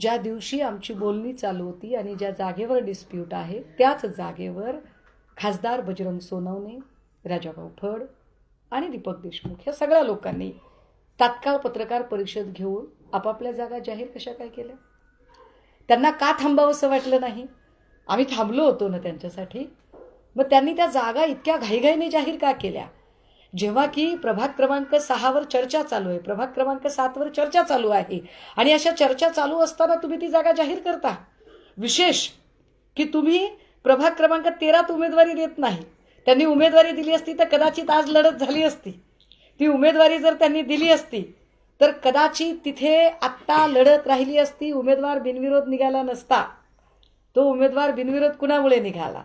ज्या दिवशी आमची बोलणी चालू होती आणि ज्या जागेवर डिस्प्यूट आहे त्याच जागेवर खासदार बजरंग सोनवणे राजाभाऊ फड आणि दीपक देशमुख ह्या सगळ्या लोकांनी तात्काळ पत्रकार परिषद घेऊन आपापल्या जागा जाहीर कशा काय केल्या? त्यांना का थांबावंसं वाटलं नाही? आम्ही थांबलो होतो ना त्यांच्यासाठी. मग त्यांनी त्या जागा इतक्या घाईघाईने जाहीर का केल्या? जेव्हा की प्रभाग क्रमांक सहावर चर्चा चालू आहे प्रभाग क्रमांक सातवर चर्चा चालू आहे. आणि अशा चर्चा चालू असताना तुम्ही ती जागा जाहीर करता. विशेष की तुम्ही प्रभाग क्रमांक तेरात उमेदवारी देत नाही. त्यांनी उमेदवारी दिली असती तर कदाचित आज लढत झाली असती. ती उमेदवारी जर त्यांनी दिली असती तर कदाचित तिथे आत्ता लढत राहिली असती उमेदवार बिनविरोध निघाला नसता. तो उमेदवार बिनविरोध कुणामुळे निघाला?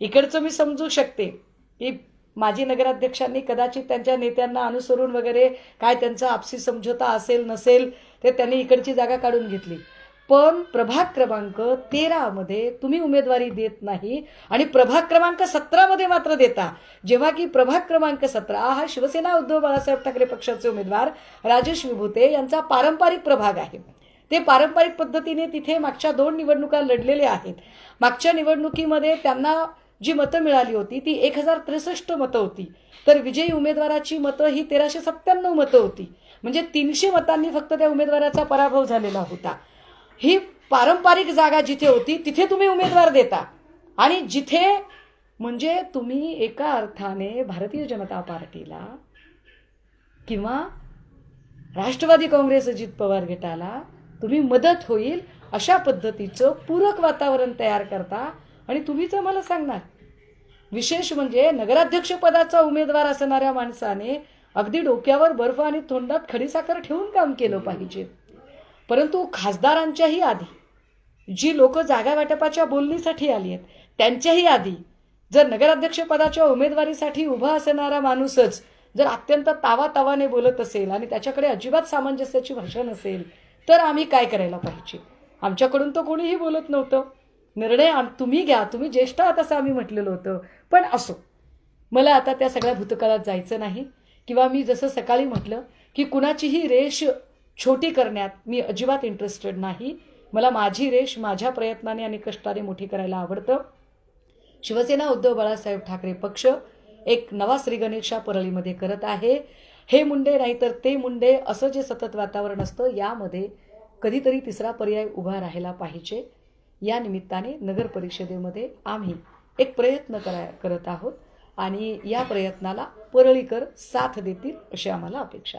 इकडचं मी समजू शकते की माजी नगराध्यक्षांनी कदाचित त्यांच्या नेत्यांना अनुसरून वगैरे काय त्यांचा आपसी समझोता असेल नसेल ते त्यांनी इकडची जागा काढून घेतली. पण प्रभाग क्रमांक तेरामध्ये तुम्ही उमेदवारी देत नाही आणि प्रभाग क्रमांक सतरामध्ये मात्र देता. जेव्हा की प्रभाग क्रमांक सतरा हा शिवसेना उद्धव बाळासाहेब ठाकरे पक्षाचे उमेदवार राजेश विभूते यांचा पारंपरिक प्रभाग आहे. ते पारंपरिक पद्धतीने तिथे मागच्या दोन निवडणुका लढलेले आहेत. मागच्या निवडणुकीमध्ये त्यांना जी मतं मिळाली होती ती एक हजार त्रेसष्ट मतं होती. तर विजयी उमेदवाराची मतं ही तेराशे सत्त्याण्णव मतं होती. म्हणजे तीनशे मतांनी फक्त त्या उमेदवाराचा पराभव झालेला होता. ही पारंपरिक जागा जिथे होती तिथे तुम्ही उमेदवार देता. आणि जिथे म्हणजे तुम्ही एका अर्थाने भारतीय जनता पार्टीला किंवा राष्ट्रवादी काँग्रेस अजित पवार गटाला तुम्ही मदत होईल अशा पद्धतीचं पूरक वातावरण तयार करता आणि तुम्हीच आम्हाला सांगणार. विशेष म्हणजे नगराध्यक्षपदाचा उमेदवार असणाऱ्या माणसाने अगदी डोक्यावर बर्फ आणि तोंडात खडीसाखर ठेवून काम केलं पाहिजे. परंतु खासदारांच्याही आधी जी लोक जागा वाटपाच्या बोलणीसाठी आली आहेत त्यांच्याही आधी जर नगराध्यक्षपदाच्या उमेदवारीसाठी उभा असणारा माणूसच जर अत्यंत तावातावाने बोलत असेल आणि त्याच्याकडे अजिबात सामंजस्याची भाषा नसेल तर आम्ही काय करायला पाहिजे? आमच्याकडून तर कोणीही बोलत नव्हतं. निर्णय तुम्ही घ्या तुम्ही ज्येष्ठ आहात असं आम्ही म्हटलेलं होतं पण असो. मला आता त्या सगळ्या भूतकाळात जायचं नाही किंवा मी जसं सकाळी म्हटलं की कुणाचीही रेष छोटी करण्यात मी अजिबात इंटरेस्टेड नाही. मला माझी रेष माझ्या प्रयत्नाने आणि कष्टाने मोठी करायला आवडतं. शिवसेना उद्धव बाळासाहेब ठाकरे पक्ष एक नवा श्रीगणेशा परळीमध्ये करत आहे. हे मुंडे नाहीतर ते मुंडे असं जे सतत वातावरण असतं यामध्ये कधीतरी तिसरा पर्याय उभा राहायला पाहिजे. या निमित्ताने नगर परिषदेमध्ये आम्ही एक प्रयत्न करा करत आहोत आणि या प्रयत्नाला परळीकर साथ देतील अशी आम्हाला अपेक्षा आहे.